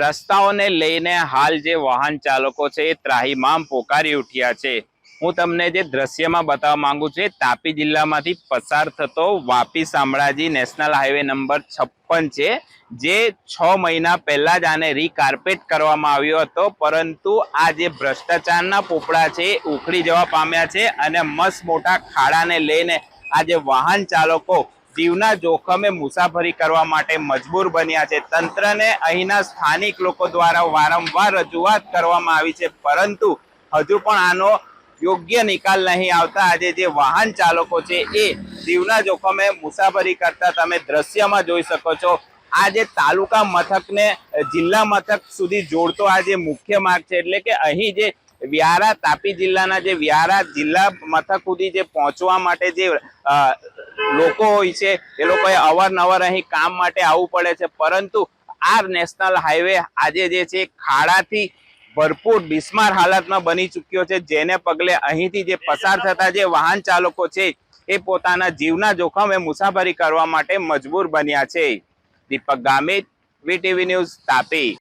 રસ્તાઓને લઈને હાલ જે વાહન ચાલકો છે એ ત્રાહીમામ પોકારી ઉઠ્યા છે. હું તમને જે દ્રશ્યમાં બતાવવા માંગુ છું તાપી જિલ્લામાંથી પસાર થતો Vapi Shamlaji national highway number છપ્પન છે, જે છ મહિના પહેલા જ આને રીકાર્પેટ કરવામાં આવ્યો હતો. પરંતુ આ જે ભ્રષ્ટાચારના પોપડા છે એ ઉખડી જવા પામ્યા છે અને મસ્ત મોટા ખાડાને લઈને આ જે વાહન ચાલકો જીવના જોખમે મુસાફરી કરવા માટે મજબૂર બન્યા છે. તંત્રને અહીંના સ્થાનિક લોકો દ્વારા વારંવાર રજૂઆત કરવામાં આવી છે, પરંતુ હજુ પણ આનો યોગ્ય નિકાલ નહીં આવતા. આજે જે વાહન ચાલકો છે એ જીવના જોખમે મુસાફરી કરતા તમે દ્રશ્યમાં જોઈ શકો છો. આ જે તાલુકા મથકને, જિલ્લા મથક સુધી જોડતો આ જે મુખ્ય માર્ગ છે, એટલે કે અહીં જે વ્યારા તાપી જિલ્લાના જે વ્યારા જિલ્લા મથક સુધી જે પહોંચવા માટે જે લોકો હોય છે, એ લોકોએ અવારનવાર અહીં કામ માટે આવવું પડે છે. પરંતુ આ નેશનલ હાઈવે આજે જે છે, ખાડાથી ભરપૂર બિસ્માર હાલતમાં બની ચૂક્યો છે, જેને પગલે અહીંથી જે પસાર થતા જે વાહન ચાલકો છે, એ પોતાના જીવના જોખમે મુસાફરી કરવા માટે મજબૂર બન્યા છે. Deepak Gamit VTV news Tapi.